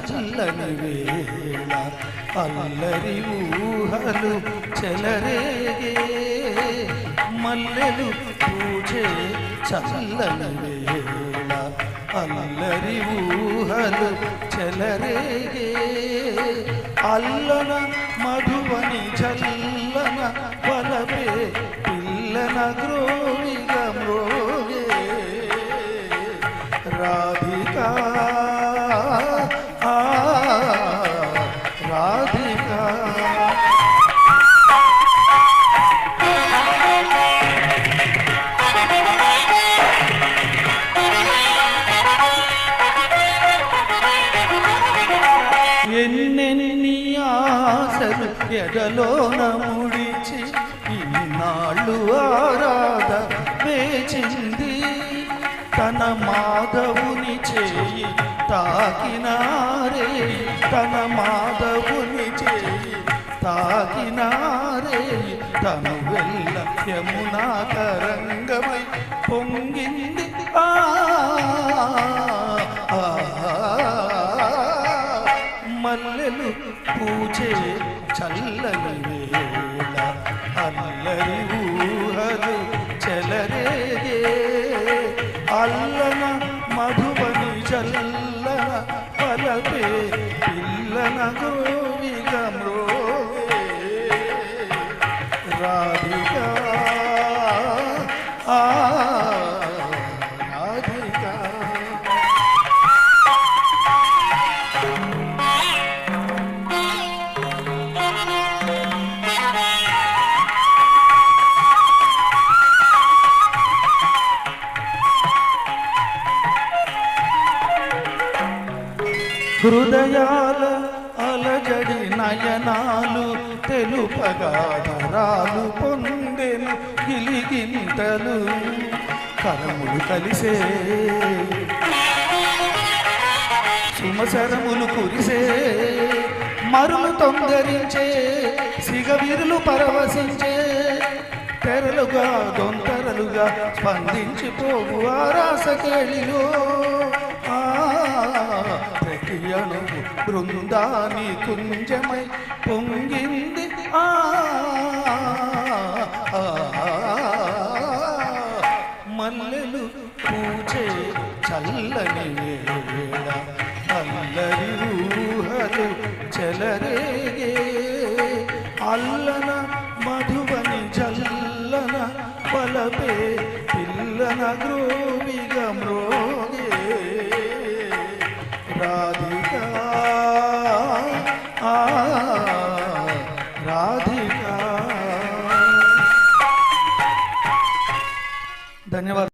చల్లని వేళ అల్లరి ఊహలు చెలరేగే. మల్లెలు పూజే చల్లని వేళ అల్లరి ఊహలు చెలరేగే. అల్లన మధువని చల్లన పలవే పిల్లన గ్రోవిగ ఆశలు ఎడలోన ముడిచి ఇన్నాళ్ళు ఆరాధ వేచింది. తన మాధవుని చేయి తాకినారే తన మాధవుని చేయి తాకినారే. తను వెళ్ళ యమునా తరంగమై పొంగింది. ఆ, పూచే చల్లని వేళ అల్లరి ఊహలు చెలరేగే. అల్లన మధుబని చల్లన పలపే పిల్లన గోవిగ మ్రోగే హృదయాల అలజడి నయనాలు తెలుపగాధరాలు పొందెను గిలిగింతలు కరములు కలిసే. సుమశరములు కురిసే మరులు తొందరించే సిగవిరులు పరవశించే తెరలుగా దొంతరలుగా స్పందించిపోవు ఆ రాసకేళిలో. బృందాని కుంజమై పొంగింది. ఆ మల్లెలు పూచే చల్లని వేళ అల్లరి ఊహలు చెలరేగే. అల్లన మధువని చల్లన పలపే పిల్లన గ్రోవిగ మ్రోగే. రాధ ధన్యవాదాలు